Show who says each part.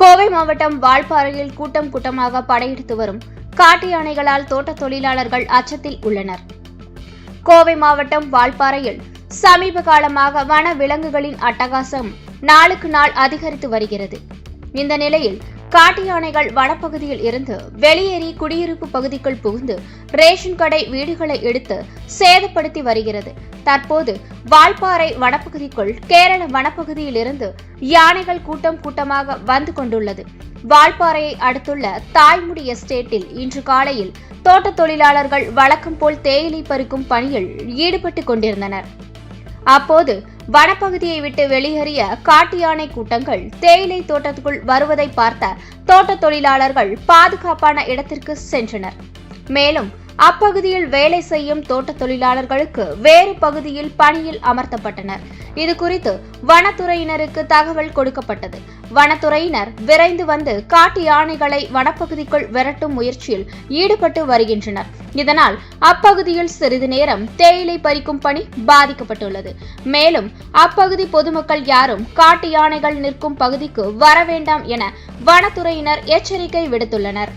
Speaker 1: கோவை மாவட்டம் வால்பாறையில் கூட்டம் கூட்டமாக படையெடுத்து வரும் காட்டு யானைகளால் தோட்ட தொழிலாளர்கள் அச்சத்தில் உள்ளனர். கோவை மாவட்டம் வால்பாறையில் சமீப காலமாக வன விலங்குகளின் அட்டகாசம் நாளுக்கு நாள் அதிகரித்து வருகிறது. இந்த நிலையில் காட்டு யானைகள் வனப்பகுதியில் இருந்து வெளியேறி குடியிருப்பு பகுதிக்குள் புகுந்து ரேஷன் கடை வீடுகளை எடுத்து சேதப்படுத்தி வருகிறது. தற்போது வால்பாறை வனப்பகுதிக்குள் கேரள வனப்பகுதியில் இருந்து யானைகள் கூட்டம் கூட்டமாக வந்து கொண்டுள்ளது. வால்பாறையை அடுத்துள்ள தாய்முடி எஸ்டேட்டில் இன்று காலையில் தோட்ட தொழிலாளர்கள் வழக்கம் போல் தேயிலை பறிக்கும் பணியில் ஈடுபட்டு கொண்டிருந்தனர். அப்போது வனப்பகுதியை விட்டு வெளியேறிய காட்டு யானை கூட்டங்கள் தேயிலை தோட்டத்துக்குள் வருவதை பார்த்த தோட்ட தொழிலாளர்கள் பாதுகாப்பான இடத்திற்கு சென்றனர். மேலும் அப்பகுதியில் வேலை செய்யும் தோட்ட தொழிலாளர்களுக்கு வேறு பகுதியில் பணியில் அமர்த்தப்பட்டனர். இது குறித்து வனத்துறையினருக்கு தகவல் கொடுக்கப்பட்டது. வனத்துறையினர் விரைந்து வந்து காட்டு யானைகளை வனப்பகுதிக்குள் விரட்டும் முயற்சியில் ஈடுபட்டு வருகின்றனர். இதனால் அப்பகுதியில் சிறிது நேரம் தேயிலை பறிக்கும் பணி பாதிக்கப்பட்டுள்ளது. மேலும் அப்பகுதி பொதுமக்கள் யாரும் காட்டு யானைகள் நிற்கும் பகுதிக்கு வர வேண்டாம் என வனத்துறையினர் எச்சரிக்கை விடுத்துள்ளனர்.